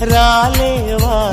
రాలేవా?